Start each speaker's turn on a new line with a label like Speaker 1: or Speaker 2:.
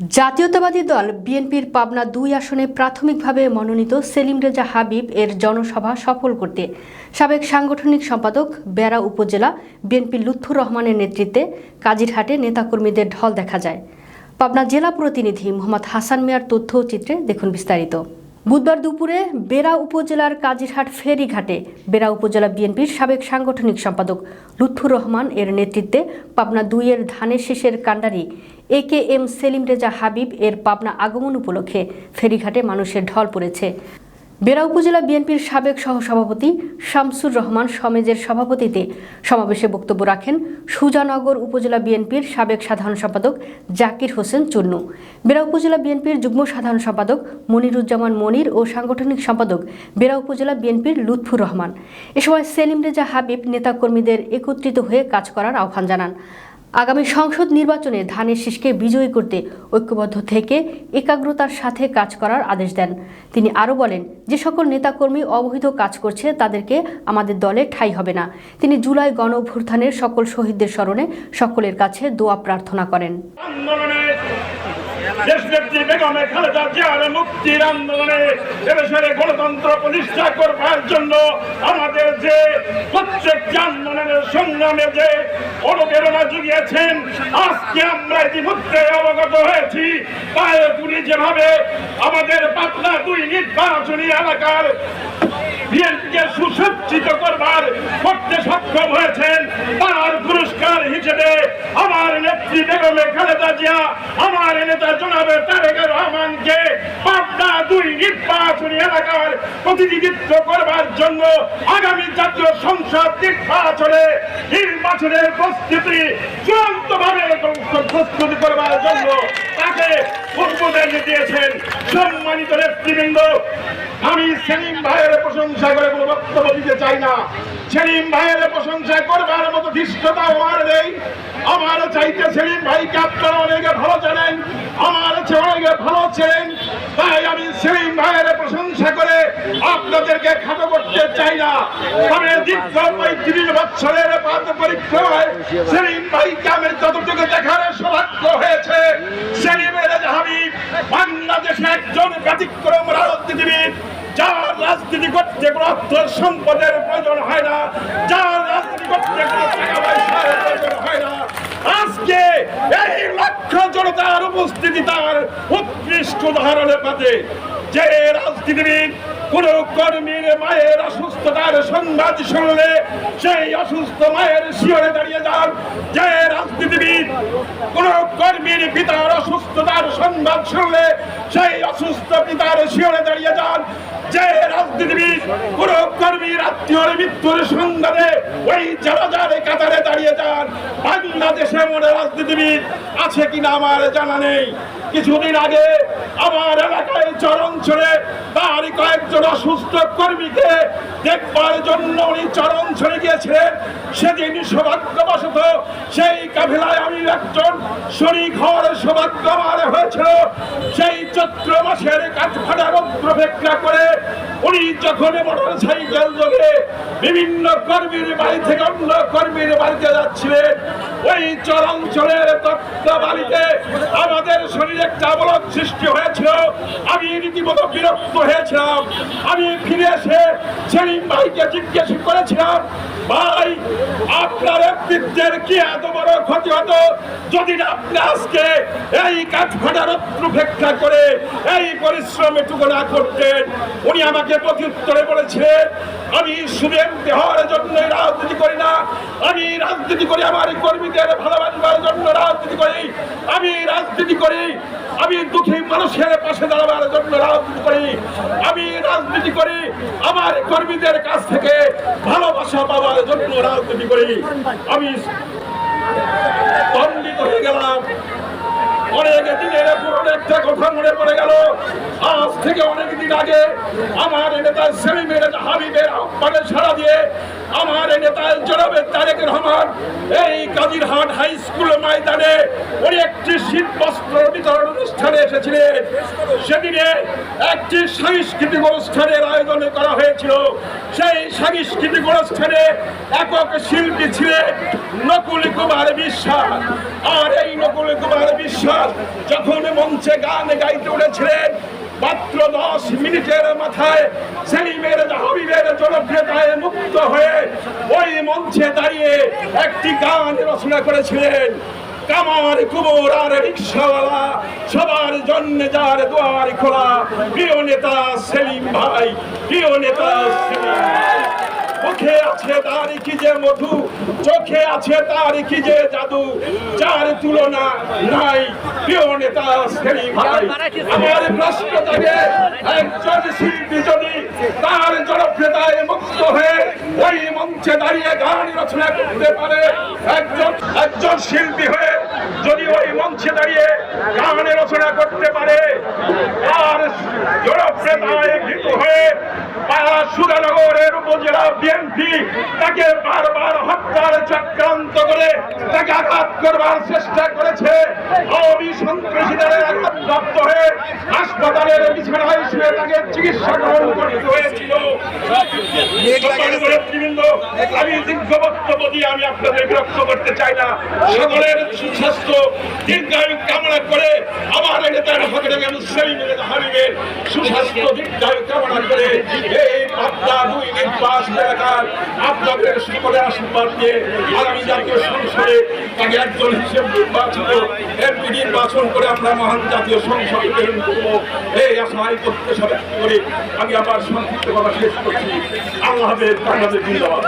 Speaker 1: জাতীয়তাবাদী দল বিএনপির পাবনা দুই আসনে প্রাথমিকভাবে মনোনীত সেলিম রেজা হাবিব এর জনসভা সফল করতে। সাবেক সাংগঠনিক সম্পাদক বেড়া উপজেলা বিএনপির লুৎফুর রহমানের নেতৃত্বে কাজিরহাটে নেতাকর্মীদের ঢল দেখা যায়। পাবনা জেলা প্রতিনিধি মোহাম্মদ হাসান মিয়ার তথ্য চিত্রে দেখুন বিস্তারিত। বুধবার দুপুরে বেড়া উপজেলার কাজিরহাট ফেরিঘাটে বেড়া উপজেলা বিএনপির সাবেক সাংগঠনিক সম্পাদক লুৎফুর রহমান এর নেতৃত্বে পাবনা দুইয়ের ধানের শেষের কাণ্ডারি A K M Selim Reza Habib এর পাবনা আগমন উপলক্ষে ফেরিঘাটে মানুষের ঢল পড়েছে। বেড়া উপজেলা বিএনপির সাবেক সহসভাপতি শামসুর রহমান সমেজের সভাপতিতে সমাবেশে বক্তব্য রাখেন সুজানগর উপজেলা বিএনপির সাবেক সাধারণ সম্পাদক জাকির হোসেন চুন্নু। বেড়া উপজেলা বিএনপির যুগ্ম সাধারণ সম্পাদক মনিরুজ্জামান মনির ও সাংগঠনিক সম্পাদক বেড়া উপজেলা বিএনপির লুৎফুর রহমান। এ সময় সেলিম রেজা হাবিব নেতাকর্মীদের একত্রিত হয়ে কাজ করার আহ্বান জানান। আগামী সংসদ নির্বাচনে ধানের শীষকে বিজয়ী করতে ঐক্যবদ্ধ থেকে একাগ্রতার সাথে কাজ করার আদেশ দেন। তিনি আরও বলেন, যে সকল নেতাকর্মী অবৈধ কাজ করছে, তাদেরকে আমাদের দলে ঠাই হবে না। তিনি জুলাই গণ সকল শহীদদের স্মরণে সকলের কাছে দোয়া প্রার্থনা করেন।
Speaker 2: দেশনেত্রী বেগমে খালেদা জিয়ার মুক্তির আন্দোলনে এদেশের গণতন্ত্র প্রতিষ্ঠা করবার জন্য আমাদের যে প্রত্যেকটি আন্দোলনের সংগ্রামে যে অনুপ্রেরণা জুগিয়েছেন আজকে আমরা ইতিমধ্যে অবগত হয়েছি তাই উনি যেভাবে আমাদের পাতলা দুই নির্বাচনী এলাকার বিএনপিকে সুসজ্জিত করবার করতে সক্ষম হয়েছেন তার পুরস্কার হিসেবে বেগমে খালেদা জিয়া, আমার নেতা জনাবে রহমানকে পাবনা দুই এলাকার প্রতিনিধিত্ব করবার জন্য আগামী জাতীয় সংসদ নির্বাচনে নির্বাচনের প্রস্তুতি চূড়ান্ত ভাবে প্রস্তুতি করবার জন্য তাকে অনুমোদন দিয়েছেন সম্মানিত নেতৃবৃন্দ। আমি সেলিম ভাইয়ের প্রশংসা করে কোনো বক্তব্য দিতে চাই না। সেলিম ভাইয়ের প্রশংসা করবার মতো ধৃষ্টতা আমার নেই। আমার চাইতে সেলিম ভাইকে আপনারা অনেকে ভালো জানেন, আমার চেয়ে অনেকে ভালো ছিলেন। তাই আমি সেলিম ভাইয়ের প্রশংসা করে আপনাদেরকে খাটো করতে চাই না। তবে দীর্ঘ পঁয়ত্রিশ বছরের পাত পরিক্রমায় সেলিম ভাইকে আমি যতটুকু দেখার সৌভাগ্য হয়েছে সেলিমের হাবিব বাংলাদেশে একজন ব্যতিক্রম রাজনীতিবিদ, যার রাজনীতি করতে কোনো সম্পদের প্রয়োজন হয় না যার রাজনীতি করতে কোনো টাকা পয়সার প্রয়োজন হয় না আজকে এই লক্ষ জনতার উপস্থিতি তার উৎকৃষ্ট উদাহরণের পাতে যে রাজনীতিবিদ, কোন কর্মীর মায়ের অসুস্থতার সংবাদ শুনলে সেই অসুস্থ মায়ের শিওরে দাঁড়িয়ে যান। যে রাজনীতিবিদ, কোন কর্মীর পিতার অসুস্থতার সংবাদ শুনলে সেই অসুস্থ পিতার শিওরে দাঁড়িয়ে যান। যে রাজনীতিবিদ কোন কর্মীর আত্মীয়র মৃত্যুর সংবাদে ওই জানাজারে কাতারে দাঁড়িয়ে যান। বাংলাদেশে মনে রাজনীতিবিদ আছে কিনা আমার জানা নেই। কিছুদিন আগে আমার এলাকায় চরঞ্চলে তার কয়েকজন অসুস্থ কর্মীকে দেখবার জন্য উনি চরঞ্চলে গিয়েছিলেন। সেদিন সৌভাগ্যবশত সেই কাফেলায় আমি একজন শরিক হওয়ার সৌভাগ্য আমার হয়েছিল। সেই চৈত্র মাসের কাঠফাটা রৌদ্রভেক্ষা করে উনি যখন মোটর সাইকেল যোগে বিভিন্ন কর্মীর বাড়ি থেকে অন্য কর্মীর বাড়িতে যাচ্ছিলেন, ওই চরাঞ্চলের তত্ত্ব বাড়িতে আমাদের শরীরে একটা অবরোধ সৃষ্টি হয়েছিল। আমি রীতিমতো বিরক্ত হয়েছিলাম। আমি ফিরে এসে সেলিম ভাইকে জিজ্ঞেস করেছিলাম, ভাই, আপনার নেতৃত্বের কি এত বড় ক্ষতি হতো? যদি আপনি আজকে এই কাঠফাটা রত্নপেক্ষা করে এই পরিশ্রম এটুকু না করতেন। উনি আমাকে প্রত্যুত্তরে বলেছিলেন, আমি সুবিধা হওয়ার জন্য রাজনীতি করি না। আমি রাজনীতি করি আমার কর্মীদের ভালোবাসবার জন্য রাজনীতি করি। আমি রাজনীতি করি। আমি দুঃখী মানুষের পাশে দাঁড়াবার জন্য রাজনীতি করি। আমি রাজনীতি করি। আমার কর্মীদের কাছ থেকে ভালোবাসা পাওয়ার জন্য রাজনীতি করি। আমি দণ্ডিত হয়ে গেলাম অনেক দিনের পুরনো একটা কথা মনে পড়ে গেল আজ থেকে অনেক দিন আগে আমার নেতা সেলিমের হাবিবের আহ্বানে সারা দিয়ে আমার নেতা জনাবের তারেক রহমান এই কাজিরহাট হাই স্কুল ময়দানে উনি একটি শীত বস্ত্র বিতরণ অনুষ্ঠানে এসেছিলেন। সেদিনে একটি সাংস্কৃতিক অনুষ্ঠানের আয়োজন করা হয়েছিল। সেই সাংস্কৃতিক অনুষ্ঠানে একক শিল্পী ছিলেন নকুল কুমার বিশ্বাস। আর এই নকুল কুমার বিশ্বাস যখন মঞ্চে গান গাইতে উঠেছিলেন মাত্র দশ মিনিটের মাথায় সেলিমের হাবিবের জনপ্রিয়তায় মুক্ত হয়ে ওই মঞ্চে দাঁড়িয়ে একটি গান রচনা করেছিলেন কামার, কুমোর আর রিক্সাওয়ালা, সবার জন্য যার দুয়ার খোলা প্রিয় নেতা সেলিম ভাই, প্রিয় নেতা সেলিম। মুখে আছে তার কি যে মধু? চোখে আছে তার কি যে জাদু? যার তুলনা নাই, প্রিয় নেতা সেলিম ভাই। আমার প্রশ্ন থাকে একজন শিল্পী যদি তার জনপ্রিয়তায় মুক্ত হয়ে ওই মঞ্চে দাঁড়িয়ে গান রচনা করতে পারে, একজন একজন শিল্পী হয়ে যদি ওই মঞ্চে দাঁড়িয়ে গান রচনা করতে পারে, আর জনপ্রিয়তায় ভীত হয়ে উপজেলা বিএনপি তাকে বারবার হত্যার চক্রান্ত করে, তাকে আঘাত করবার চেষ্টা করেছে আওয়ামী হয়ে হাসপাতালের বিছানায় শুয়ে তাকে চিকিৎসা গ্রহণ করতে হয়েছিল। আমি দীর্ঘ বক্তব্য দিয়ে আমি আপনাদের বিরক্ত করতে চাই না। সকলের সুস্বাস্থ্য দীর্ঘায়ু কামনা করে আমার নেতার হকের মুসলিমের হাবিবের সুস্বাস্থ্য দীর্ঘায়ু কামনা করে এই পাবনা দুই নির্বাচন এলাকার আপনাদের সকলের আশীর্বাদ দিয়ে আগামী জাতীয় সংসদে তাকে একজন হিসেবে নির্বাচিত, এমপি নির্বাচন করে আমরা মহান জাতীয় সংসদে প্রেরণ করব। এই আশায় করতে সবাই করে আমি আবার সংক্ষিপ্ত কথা শেষ করছি। আল্লাহ বাংলাদেশ জিন্দাবাদ।